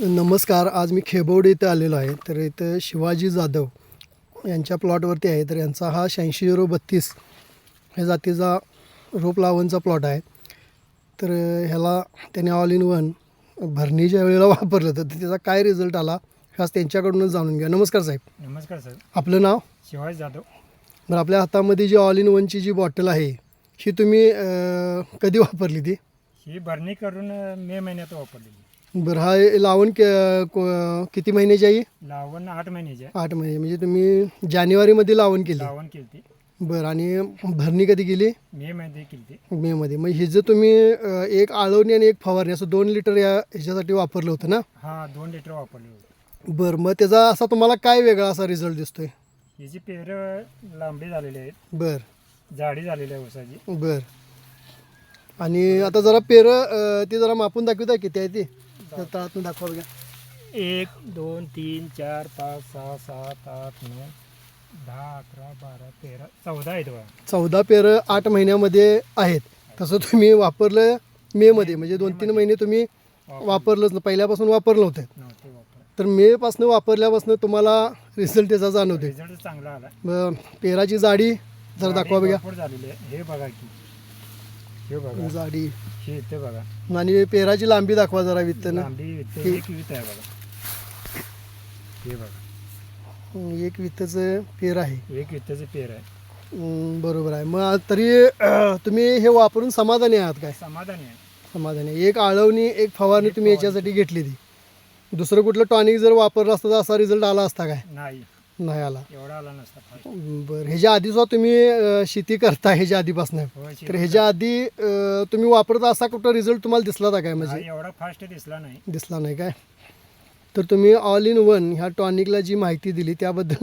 नमस्कार आज मी खेबवडी इथे आलेलो आहे. तर इथं शिवाजी जाधव यांच्या प्लॉटवरती आहे. तर यांचा हा शहाऐंशी झिरो बत्तीस ह्या जातीचा रोप लावणचा प्लॉट आहे. तर ह्याला त्याने ऑल इन वन भरणीच्या वेळेला वापरलं तर त्याचा काय रिझल्ट आला खास त्यांच्याकडूनच जाणून घ्या नमस्कार साहेब. नमस्कार सर आपलं नाव? शिवाजी जाधव. बरं आपल्या हातामध्ये जी ऑल इन वनची जी बॉटल आहे ही तुम्ही अं, कधी वापरली ती? ही भरणी करून मे महिन्यात वापरलेली. बरं हा लावण के- को- किती महिन्याची आहे? लावण आठ महिन्याची आहे. आठ महिने म्हणजे तुम्ही जानेवारीमध्ये लावण केली. लावण केली बरं आणि भरणी कधी केली? मे मध्ये केली ती मेमध्ये मग हे जर तुम्ही अं, एक आळवणी आणि एक फवारणी असं दोन लिटर या ह्याच्यासाठी वापरलं होतं ना? हा दोन लिटर वापरली होती. बरं मग त्याचा असा तुम्हाला काय वेगळा असा रिझल्ट दिसतोय? याची पेर लांबी झालेली आहेत. बरं. जाडी झालेली आहे ऊसाची. बरं. आणि आता जरा पेरं अं, ते जरा मापून दाखवता किती आहे ती? तळातून दाखवा बघा. एक दोन तीन चार पाच सहा सात आठ नऊ दहा अकरा बारा तेरा चौदा आहेत बघा. चौदा पेरं आठ महिन्यामध्ये आहेत. तसं तुम्ही वापरलं मेमध्ये म्हणजे दोन तीन महिने तुम्ही वापरलंच ना पहिल्यापासून वापरलं नव्हतं नव्हते वापर तर मेपासून वापरल्यापासून तुम्हाला रिझल्ट त्याचा जाणवते रिझल्ट चांगला आला. पेराची जाडी जरा दाखवा बघा. भरपूर झालेली आहे. हे बघा की. हे बघा. जाडी हे इथे बघा. आणि पेराची लांबी दाखवा जरा वित्तनं लांबी वित्त हे- एक वित आहे बघा. हे बघा. एक वित्तचं पेर आहे. एक वित्ताचे पेर आहे. हम्म, बरोबर आहे. मग तरी अं, तुम्ही हे वापरून समाधानी आहात काय? समाधानी आहे. समाधानी. आहे. एक आळवणी एक फवारणी तुम्ही याच्यासाठी घेतली ती दुसरं कुठलं टॉनिक जर वापरलं असतं तर असा रिझल्ट आला असता काय? नाही. नाही आला. एवढा आला नसता फार. बरं ह्याच्या आधी सुद्धा तुम्ही अं, शेती करता ह्याच्या आधीपासून. होय, तर ह्याच्या आधी अं, तुम्ही वापरत असा कुठं रिझल्ट तुम्हाला दिसला होता काय? म्हणजे एवढा फास्ट दिसला नाही. दिसला नाही काय? तर तुम्ही ऑल इन वन ह्या टॉनिकला जी माहिती दिली त्याबद्दल